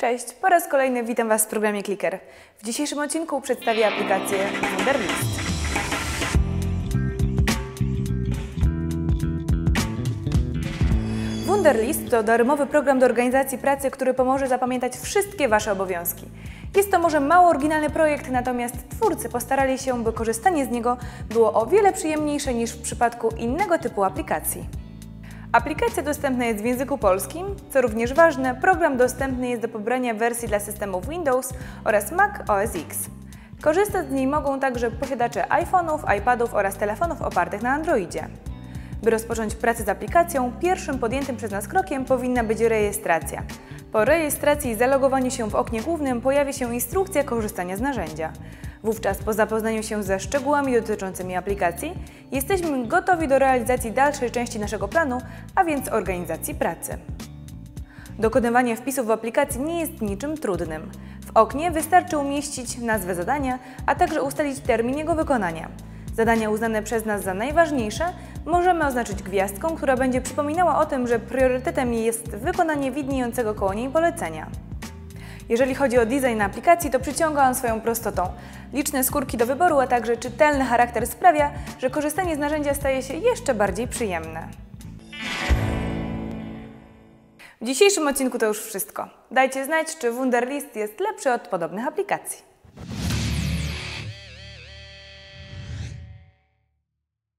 Cześć, po raz kolejny witam Was w programie Clicker. W dzisiejszym odcinku przedstawię aplikację Wunderlist. Wunderlist to darmowy program do organizacji pracy, który pomoże zapamiętać wszystkie Wasze obowiązki. Jest to może mało oryginalny projekt, natomiast twórcy postarali się, by korzystanie z niego było o wiele przyjemniejsze niż w przypadku innego typu aplikacji. Aplikacja dostępna jest w języku polskim, co również ważne, program dostępny jest do pobrania wersji dla systemów Windows oraz Mac OS X. Korzystać z niej mogą także posiadacze iPhone'ów, iPadów oraz telefonów opartych na Androidzie. By rozpocząć pracę z aplikacją, pierwszym podjętym przez nas krokiem powinna być rejestracja. Po rejestracji i zalogowaniu się w oknie głównym pojawi się instrukcja korzystania z narzędzia. Wówczas po zapoznaniu się ze szczegółami dotyczącymi aplikacji, jesteśmy gotowi do realizacji dalszej części naszego planu, a więc organizacji pracy. Dokonywanie wpisów w aplikacji nie jest niczym trudnym. W oknie wystarczy umieścić nazwę zadania, a także ustalić termin jego wykonania. Zadania uznane przez nas za najważniejsze możemy oznaczyć gwiazdką, która będzie przypominała o tym, że priorytetem jest wykonanie widniejącego koło niej polecenia. Jeżeli chodzi o design aplikacji, to przyciąga on swoją prostotą. Liczne skórki do wyboru, a także czytelny charakter sprawia, że korzystanie z narzędzia staje się jeszcze bardziej przyjemne. W dzisiejszym odcinku to już wszystko. Dajcie znać, czy Wunderlist jest lepszy od podobnych aplikacji.